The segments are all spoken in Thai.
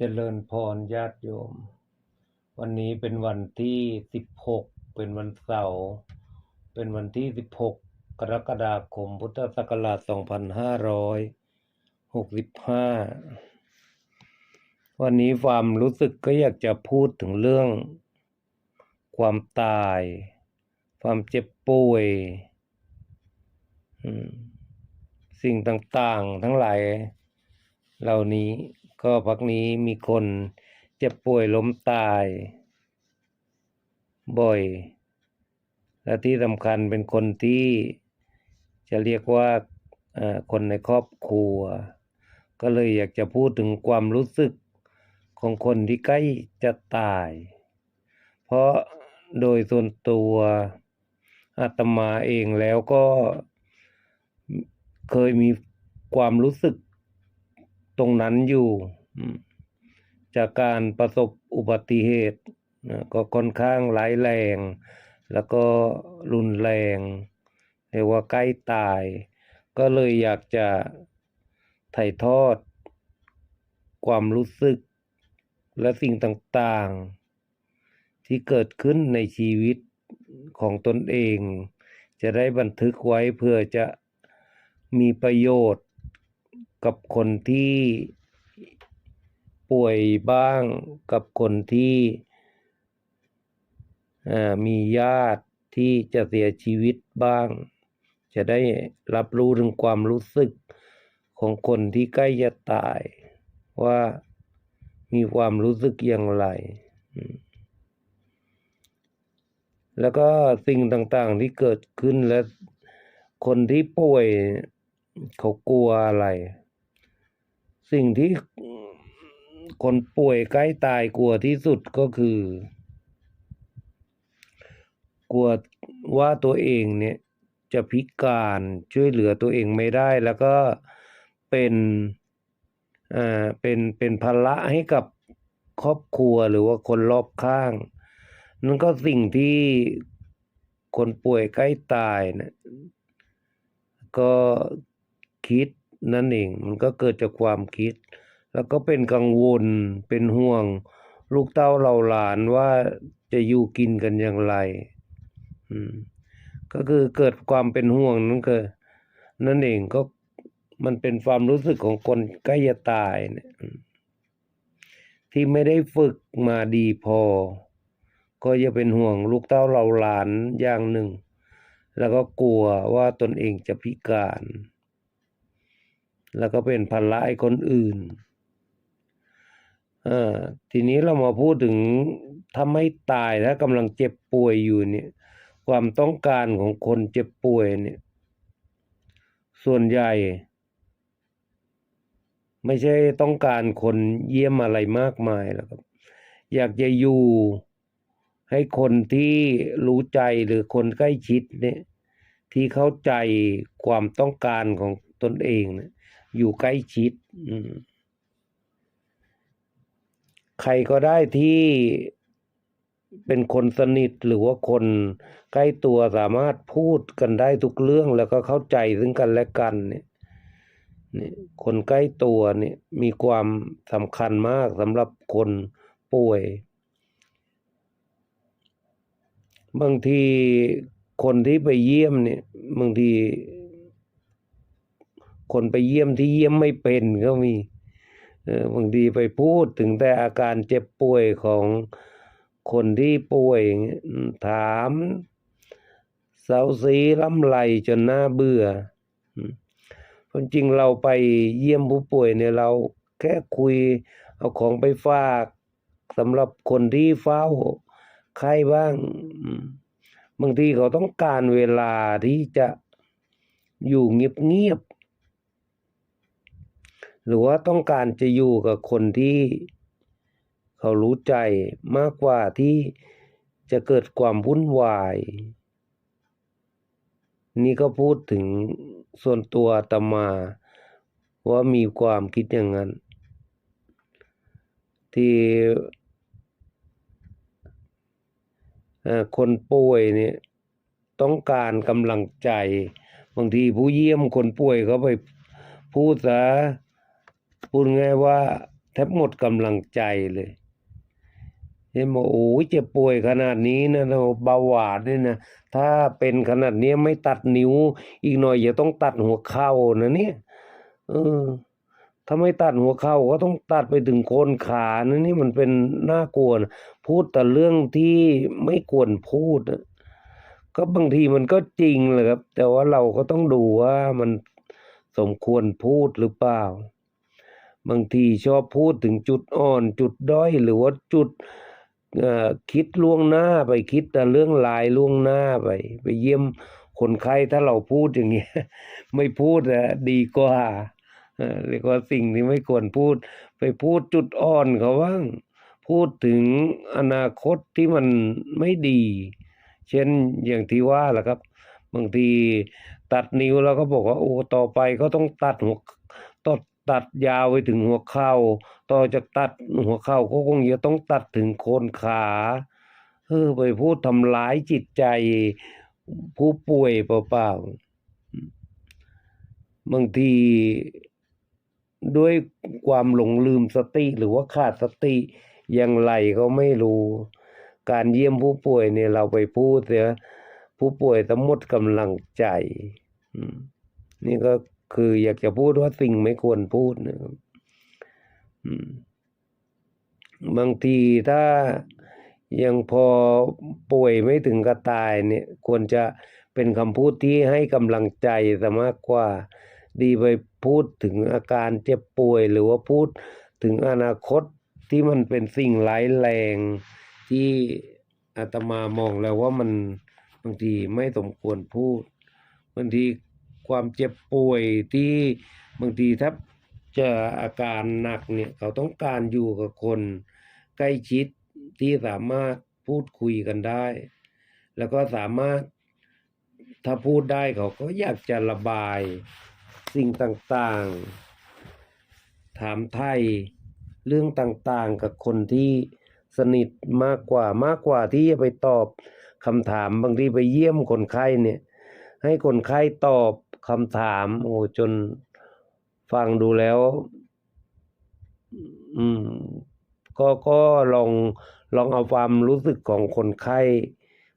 เจริญพรญาติโยม วันนี้เป็นวันที่สิบหกเป็นวันเสาร์เป็นวันที่สิบหกกรกฎาคมพุทธศักราชสองพันห้าร้อยหกสิบห้าวันนี้ความรู้สึกก็อยากจะพูดถึงเรื่อง ความตาย ความเจ็บป่วย สิ่งต่างๆ ทั้งหลายเหล่านี้ ก็พักนี้มีคนเจ็บป่วยล้มตาย บ่อย และที่สำคัญเป็นคนที่จะเรียกว่าคนในครอบครัว ก็เลยอยากจะพูดถึงความรู้สึกของคนที่ใกล้จะตาย เพราะโดยส่วนตัวอาตมาเองแล้วก็เคยมีความรู้สึก ตรงนั้นอยู่อืมจากการประสบอุบัติเหตุนะก็ค่อนข้างร้ายแรง แล้วก็รุนแรงเรียกว่าใกล้ตาย ก็เลยอยากจะถ่ายทอด ความรู้สึกและสิ่งต่างๆ ที่เกิดขึ้นในชีวิตของตนเอง จะได้บันทึกไว้เพื่อจะมีประโยชน์ กับคนที่ป่วยบ้างกับคนที่มีญาติที่จะเสียชีวิตบ้าง จะได้รับรู้ถึงความรู้สึกของคนที่ใกล้จะตาย ว่ามีความรู้สึกอย่างไร แล้วก็สิ่งต่างๆที่เกิดขึ้นและคนที่ป่วยเขากลัวอะไร สิ่งที่คนป่วยใกล้ตายกลัวที่สุดก็คือ กลัวว่าตัวเองเนี่ยจะพิการช่วยเหลือตัวเองไม่ได้แล้วก็เป็นอ่าเป็นเป็นภาระให้กับครอบครัวหรือว่าคนรอบข้าง นั่นก็สิ่งที่คนป่วยใกล้ตายนะก็คิด นั่นเองมันก็เกิดจากความคิด แล้วก็เป็นกังวลเป็นห่วง ลูกเต้าเราหลานว่าจะอยู่กินกันอย่างไรอืมก็คือเกิดความเป็นห่วงนั่นก็นั่นเองก็มันเป็นความรู้สึกของคนใกล้จะตายเนี่ยที่ไม่ได้ฝึกมาดีพอ ก็จะเป็นห่วงลูกเต้าเราหลานอย่างหนึ่ง แล้วก็กลัวว่าตนเองจะพิการ แล้วก็เป็นภาระให้คนอื่นอ่าทีนี้เรามาพูดถึงถ้าไม่ตายถ้ากำลังเจ็บป่วยอยู่เนี่ย ความต้องการของคนเจ็บป่วยเนี่ย ส่วนใหญ่ ไม่ใช่ต้องการคนเยี่ยมอะไรมากมายหรอกครับ อยากจะอยู่ให้คนที่รู้ใจหรือคนใกล้ชิดเนี่ย ที่เข้าใจความต้องการของตนเองเนี่ย อยู่ใกล้ชิดใครก็ได้ที่เป็นคนสนิทหรือว่าคนใกล้ตัวสามารถพูดกันได้ทุกเรื่องแล้วก็เข้าใจซึ่งกันและกัน เนี่ยนี่คนใกล้ตัวเนี่ยมีความสำคัญมากสำหรับคนป่วย บางทีคนที่ไปเยี่ยมเนี่ยบางที คนไปเยี่ยมที่เยี่ยมไม่เป็นก็มีบางทีไปพูดถึงแต่อาการเจ็บป่วยของคนที่ป่วยอย่างเงี้ยอืมถามเสาสีล้ำไหลจนหน่าเบื่อความจริงเราไปเยี่ยมผู้ป่วยเนี่ยเราแค่คุยเอาของไปฝากสำหรับคนที่เฝ้าไข้บ้าง บางทีเขาต้องการเวลาที่จะอยู่เงียบ หรือว่าต้องการจะอยู่กับคนที่เขารู้ใจมากกว่าที่จะเกิดความวุ่นวาย นี่ก็พูดถึงส่วนตัวตมา ว่ามีความคิดอย่างนั้น ที่คนป่วยเนี่ยต้องการกำลังใจ บางทีผู้เยี่ยมคนป่วยเขาไปพูดซะ พูดง่ายว่าบหมดกำลังใจเลยเห็นบอกโอ้ยเจ็บป่วยขนาดนี้นะเราเบาหวานเนี่ยนะ ถ้าเป็นขนาดนี้ไม่ตัดนิ้ว อีกหน่อยอย่าต้องตัดหัวเข่านะเนี่ยเออถ้าไม่ตัดหัวเข่าก็ต้องตัดไปถึงโคนขานะนี่มันเป็นน่ากลัวนะพูดแต่เรื่องที่ไม่ควรพูดนะก็บางทีมันก็จริงแหละครับ แต่ว่าเราก็ต้องดูว่ามันสมควรพูดหรือเปล่า บางทีชอบพูดถึงจุดอ่อน จุดด้อยหรือว่าจุดคิดล่วงหน้าไปคิดแต่เรื่องลายล่วงหน้าไป ไปเยี่ยมคนไข้ถ้าเราพูดอย่างเงี้ย ไม่พูดอะดีกว่าเอ่อเรียกว่าสิ่งที่ไม่ควรพูด ไปพูดจุดอ่อนเขาบ้างพูดถึงอนาคตที่มันไม่ดี เช่นอย่างที่ว่าแหละครับ บางทีตัดนิ้วแล้วก็บอกว่าโอ้ต่อไปก็ต้องตัดหัวตัด ตัดยาวไปถึงหัวเข่า ต่อจากตัดหัวเข่าก็คงจะต้องตัดถึงโคนขาเออไปพูดทำร้ายจิตใจผู้ป่วยเปล่าๆบางทีด้วยความหลงลืมสติหรือว่าขาดสติอย่างไรก็ไม่รู้ การเยี่ยมผู้ป่วยเนี่ยเราไปพูดเสียผู้ป่วยต้องหมดกำลังใจ นี่ก็ คืออยากจะพูดว่าสิ่งไม่ควรพูดนะครับบางทีถ้ายังพอป่วยไม่ถึงกับตายเนี่ย ควรจะเป็นคำพูดที่ให้กำลังใจซะมากกว่า ดีไปพูดถึงอาการเจ็บป่วย หรือว่าพูดถึงอนาคตที่มันเป็นสิ่งร้ายแรงที่อาตมามองแล้วว่ามันบางทีไม่สมควรพูดบางที ความเจ็บป่วยที่บางทีถ้าเจออาการหนักเนี่ยเขาต้องการอยู่กับคนใกล้ชิดที่สามารถพูดคุยกันได้ แล้วก็สามารถถ้าพูดได้เขาก็อยากจะระบายสิ่งต่างๆ ถามไทยเรื่องต่างๆ กับคนที่สนิทมากกว่ามากกว่าที่จะไปตอบคำถามบางทีไปเยี่ยมคนไข้เนี่ย ให้คนไข้ตอบ คำถาม โอ้จนฟังดูแล้ว อืม ก็ก็ลองลองเอาความรู้สึกของคนไข้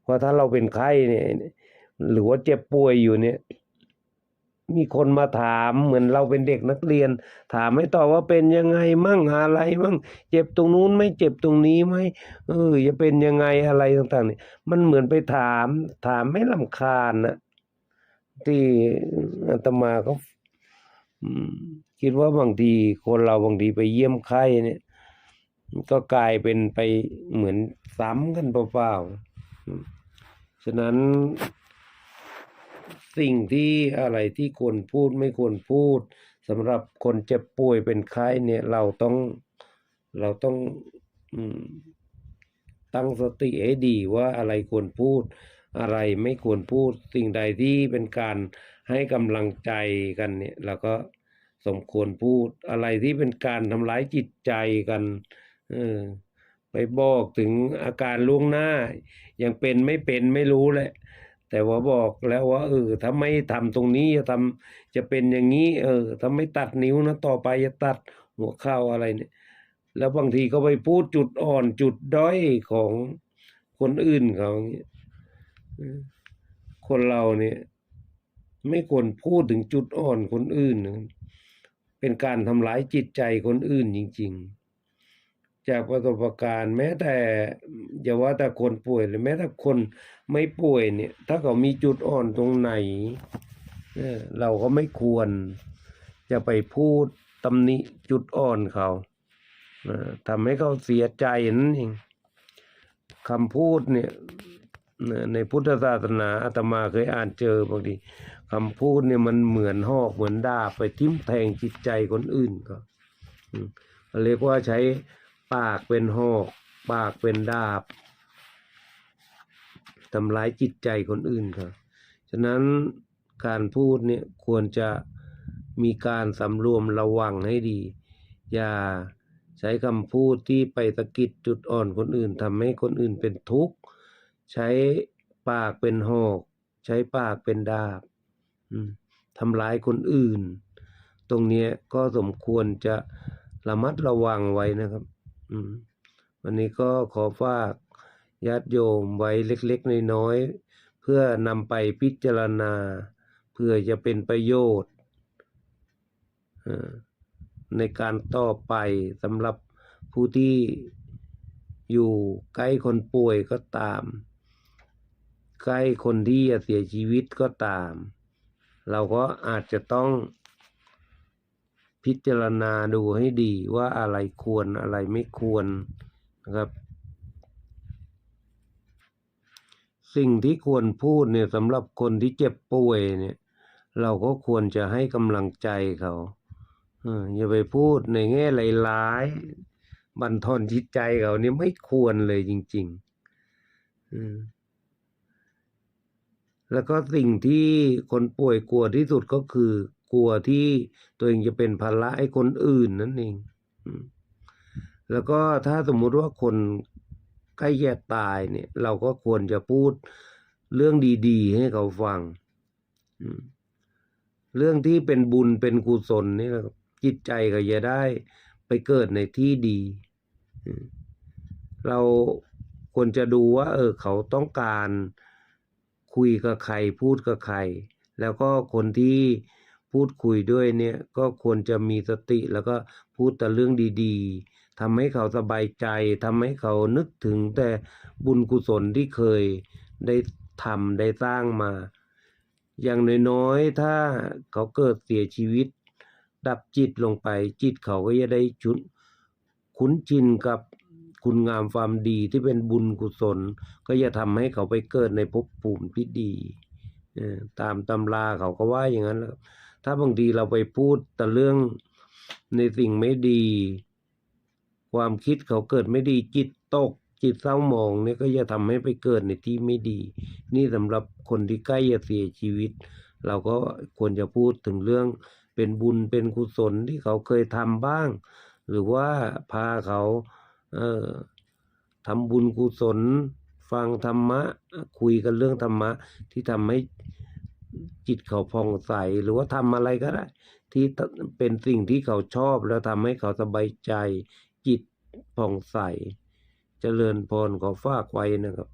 เพราะถ้าเราเป็นไข้เนี่ย หรือว่าเจ็บป่วยอยู่เนี่ย มีคนมาถามเหมือนเราเป็นเด็กนักเรียน ถามให้ตอบว่าเป็นยังไงมั่งอะไรมั่งเจ็บตรงนู้นไม่เจ็บตรงนี้ไหมเออจะเป็นยังไงอะไรต่างๆเนี่ยมันเหมือนไปถาม ถามไม่ลำคาญนะ ที่อาตมาก็อืมคิดว่าบางทีคนเราบางทีไปเยี่ยมไข้เนี่ย ก็กลายเป็นไปเหมือนซ้ำกันเปล่าๆฉะนั้นสิ่งที่อะไรที่ควรพูดไม่ควรพูดสำหรับคนเจ็บป่วยเป็นไข้เนี่ยเราต้องเราต้องตั้งสติให้ดีว่าอะไรควรพูด อะไรไม่ควรพูดสิ่งใดที่เป็นการให้กำลังใจกันเนี่ยเราก็สมควรพูดอะไรที่เป็นการทำร้ายจิตใจกันเออไปบอกถึงอาการล่วงหน้า ยังเป็นไม่เป็นไม่รู้แหละ แต่ว่าบอกแล้วว่าเออถ้าไม่ทำตรงนี้จะทำจะเป็นอย่างนี้ เออถ้าไม่ตัดนิ้วนะต่อไปจะตัดหัวเข่าอะไรเนี่ย แล้วบางทีก็ไปพูดจุดอ่อนจุดด้อยของคนอื่นเขาอย่างเงี้ย คนเราเนี่ย ไม่ควรพูดถึงจุดอ่อนคนอื่นนะเป็นการทำร้ายจิตใจคนอื่นจริง ๆ จากประสบการณ์แม้แต่อย่าว่าแต่คนป่วยเลยแม้แต่คนไม่ป่วยเนี่ย ถ้าเขามีจุดอ่อนตรงไหนเราก็ไม่ควรจะไปพูดตำหนิจุดอ่อนเขาทำให้เขาเสียใจนั่นเองคำพูดเนี่ย ในพุทธศาสนาอาตมาเคยอ่านเจอบางทีคำพูดเนี่ยมันเหมือนหอกเหมือนดาบไปทิ่มแทงจิตใจคนอื่นก็เรียกว่าใช้ปากเป็นหอก ปากเป็นดาบทำร้ายจิตใจคนอื่นครับฉะนั้นการพูดเนี่ยควรจะมีการสำรวมระวังให้ดี อย่าใช้คำพูดที่ไปสะกิดจุดอ่อนคนอื่นทำให้คนอื่นเป็นทุกข์ ใช้ปากเป็นหอก ใช้ปากเป็นดาบทำร้ายคนอื่น ตรงนี้ก็สมควรจะระมัดระวังไว้นะครับวันนี้ก็ขอฝากญาติโยมไว้เล็กๆน้อยๆเพื่อนำไปพิจารณา เพื่อจะเป็นประโยชน์ในการต่อไปสำหรับผู้ที่อยู่ใกล้คนป่วยก็ตาม ใกล้คนที่จะเสียชีวิตก็ตาม เราก็อาจจะต้องพิจารณาดูให้ดีว่าอะไรควรอะไรไม่ควรนะครับ สิ่งที่ควรพูดเนี่ยสำหรับคนที่เจ็บป่วยเนี่ย เราก็ควรจะให้กำลังใจเขาอย่าไปพูดในแง่ร้ายๆบั่นทอนจิตใจเขาเนี่ยไม่ควรเลยจริงๆอืม แล้วก็สิ่งที่คนป่วยกลัวที่สุดก็คือกลัวที่ตัวเองจะเป็นภาระให้คนอื่นนั่นเอง แล้วก็ถ้าสมมุติว่าคนใกล้แยกตายเนี่ย เราก็ควรจะพูดเรื่องดีๆ ให้เขาฟัง เรื่องที่เป็นบุญเป็นกุศลนี่จิตใจก็จะได้ไปเกิดในที่ดี เราควรจะดูว่า เออ เขาต้องการ คุยกับใครพูดกับใคร แล้วก็คนที่พูดคุยด้วยเนี่ยก็ควรจะมีสติแล้วก็พูดแต่เรื่องดีๆทำให้เขาสบายใจทำให้เขานึกถึงแต่บุญกุศลที่เคยได้ทำได้สร้างมา อย่างน้อยๆ ถ้าเขาเกิดเสียชีวิต ดับจิตลงไปจิตเขาก็จะได้ชุนคุ้นชินกับ คุณงามความดีที่เป็นบุญกุศล ก็จะทำให้เขาไปเกิดในภพภูมิที่ดีตามตำราเขาก็ว่าอย่างนั้นและครับถ้าบางทีเราไปพูดแต่เรื่องในสิ่งไม่ดี ความคิดเขาเกิดไม่ดีจิตตก จิตเศร้าหมองเนี่ยก็จะทำให้ไปเกิดในที่ไม่ดี นี่สำหรับคนที่ใกล้จะเสียชีวิต เราก็ควรจะพูดถึงเรื่องเป็นบุญเป็นกุศลที่เขาเคยทำบ้าง หรือว่าพาเขา เอ่อทำบุญกุศล ฟังธรรมะ คุยกันเรื่องธรรมะ ที่ทำให้จิตเขาผ่องใส หรือว่าทำอะไรก็ได้ ที่เป็นสิ่งที่เขาชอบแล้วทำให้เขาสบายใจ จิตผ่องใส เจริญพรขอฝากไว้นะครับ